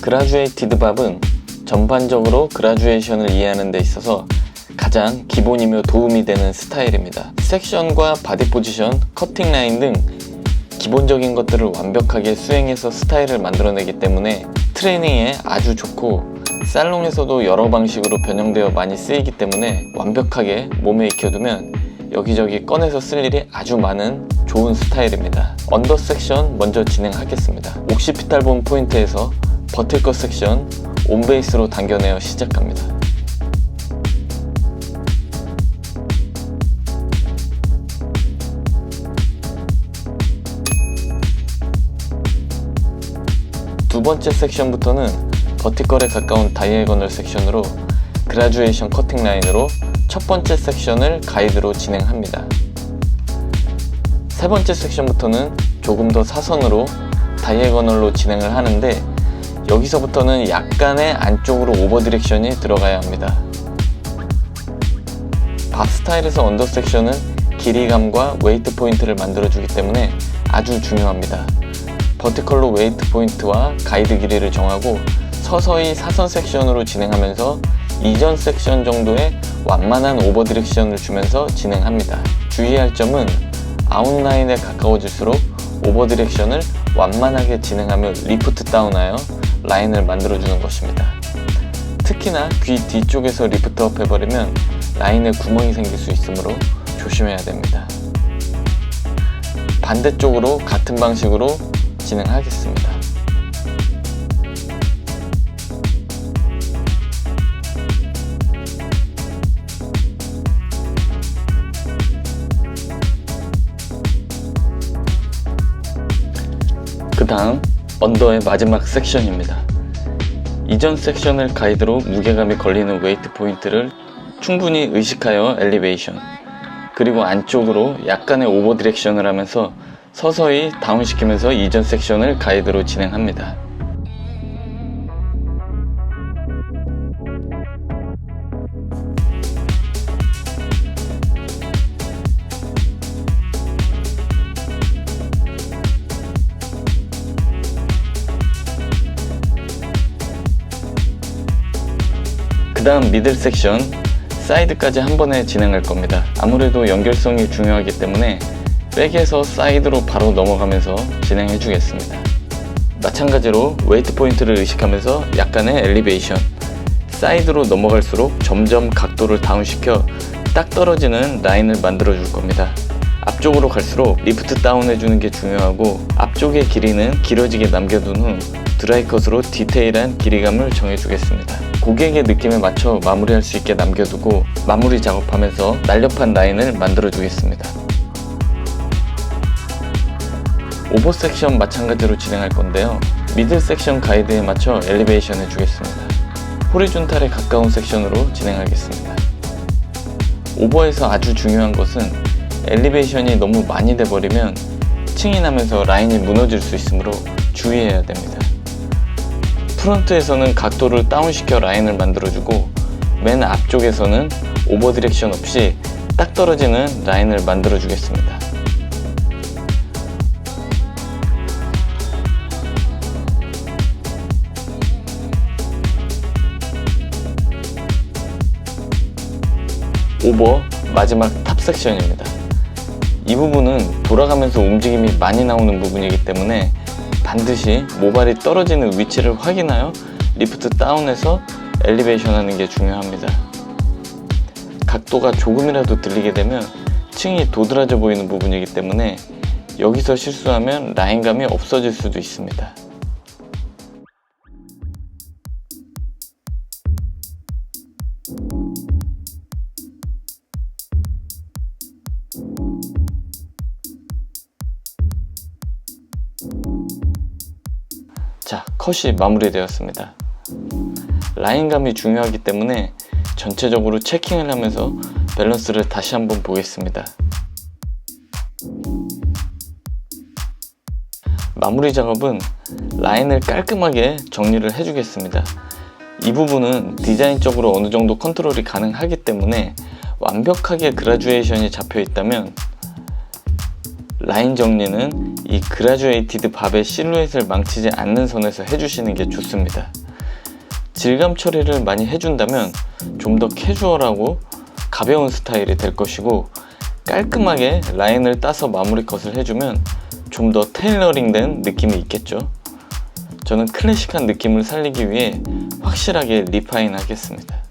그라듀에이티드 밥은 전반적으로 그라듀에이션을 이해하는 데 있어서 가장 기본이며 도움이 되는 스타일입니다. 섹션과 바디 포지션, 커팅 라인 등 기본적인 것들을 완벽하게 수행해서 스타일을 만들어내기 때문에 트레이닝에 아주 좋고 살롱에서도 여러 방식으로 변형되어 많이 쓰이기 때문에 완벽하게 몸에 익혀두면 여기저기 꺼내서 쓸 일이 아주 많은 좋은 스타일입니다. 언더 섹션 먼저 진행하겠습니다. 옥시피탈 본 포인트에서 버틸 섹션 온베이스로 당겨내어 시작합니다. 두 번째 섹션부터는 버티컬에 가까운 다이애거널 섹션으로 그라듀에이션 커팅 라인으로 첫 번째 섹션을 가이드로 진행합니다. 세 번째 섹션부터는 조금 더 사선으로 다이애거널로 진행을 하는데 여기서부터는 약간의 안쪽으로 오버 디렉션이 들어가야 합니다. 밥 스타일에서 언더 섹션은 길이감과 웨이트 포인트를 만들어주기 때문에 아주 중요합니다. 버티컬로 웨이트 포인트와 가이드 길이를 정하고 서서히 사선 섹션으로 진행하면서 이전 섹션 정도의 완만한 오버 디렉션을 주면서 진행합니다. 주의할 점은 아웃라인에 가까워질수록 오버 디렉션을 완만하게 진행하며 리프트 다운하여 라인을 만들어주는 것입니다. 특히나 귀 뒤쪽에서 리프트업 해버리면 라인에 구멍이 생길 수 있으므로 조심해야 됩니다. 반대쪽으로 같은 방식으로 진행하겠습니다. 그 다음 언더의 마지막 섹션입니다. 이전 섹션을 가이드로 무게감이 걸리는 웨이트 포인트를 충분히 의식하여 엘리베이션 그리고 안쪽으로 약간의 오버 디렉션을 하면서 서서히 다운시키면서 이전 섹션을 가이드로 진행합니다. 다음 미들 섹션 사이드까지 한 번에 진행할 겁니다. 아무래도 연결성이 중요하기 때문에 백에서 사이드로 바로 넘어가면서 진행해 주겠습니다. 마찬가지로 웨이트 포인트를 의식하면서 약간의 엘리베이션 사이드로 넘어갈수록 점점 각도를 다운시켜 딱 떨어지는 라인을 만들어 줄 겁니다. 앞쪽으로 갈수록 리프트 다운 해주는 게 중요하고 앞쪽의 길이는 길어지게 남겨둔 후 드라이컷으로 디테일한 길이감을 정해주겠습니다. 고객의 느낌에 맞춰 마무리할 수 있게 남겨두고 마무리 작업하면서 날렵한 라인을 만들어 주겠습니다. 오버 섹션 마찬가지로 진행할 건데요. 미들 섹션 가이드에 맞춰 엘리베이션 해주겠습니다. 호리존탈에 가까운 섹션으로 진행하겠습니다. 오버에서 아주 중요한 것은 엘리베이션이 너무 많이 돼버리면 층이 나면서 라인이 무너질 수 있으므로 주의해야 됩니다. 프론트에서는 각도를 다운시켜 라인을 만들어주고 맨 앞쪽에서는 오버 디렉션 없이 딱 떨어지는 라인을 만들어주겠습니다. 오버 마지막 탑 섹션입니다. 이 부분은 돌아가면서 움직임이 많이 나오는 부분이기 때문에 반드시 모발이 떨어지는 위치를 확인하여 리프트 다운해서 엘리베이션 하는 게 중요합니다. 각도가 조금이라도 들리게 되면 층이 도드라져 보이는 부분이기 때문에 여기서 실수하면 라인감이 없어질 수도 있습니다. 자, 컷이 마무리되었습니다. 라인감이 중요하기 때문에 전체적으로 체킹을 하면서 밸런스를 다시 한번 보겠습니다. 마무리 작업은 라인을 깔끔하게 정리를 해주겠습니다. 이 부분은 디자인적으로 어느 정도 컨트롤이 가능하기 때문에 완벽하게 그라듀에이션이 잡혀 있다면 라인 정리는 이 그라듀에이티드 밥의 실루엣을 망치지 않는 선에서 해주시는 게 좋습니다. 질감 처리를 많이 해준다면 좀 더 캐주얼하고 가벼운 스타일이 될 것이고 깔끔하게 라인을 따서 마무리 컷을 해주면 좀 더 테일러링 된 느낌이 있겠죠. 저는 클래식한 느낌을 살리기 위해 확실하게 리파인 하겠습니다.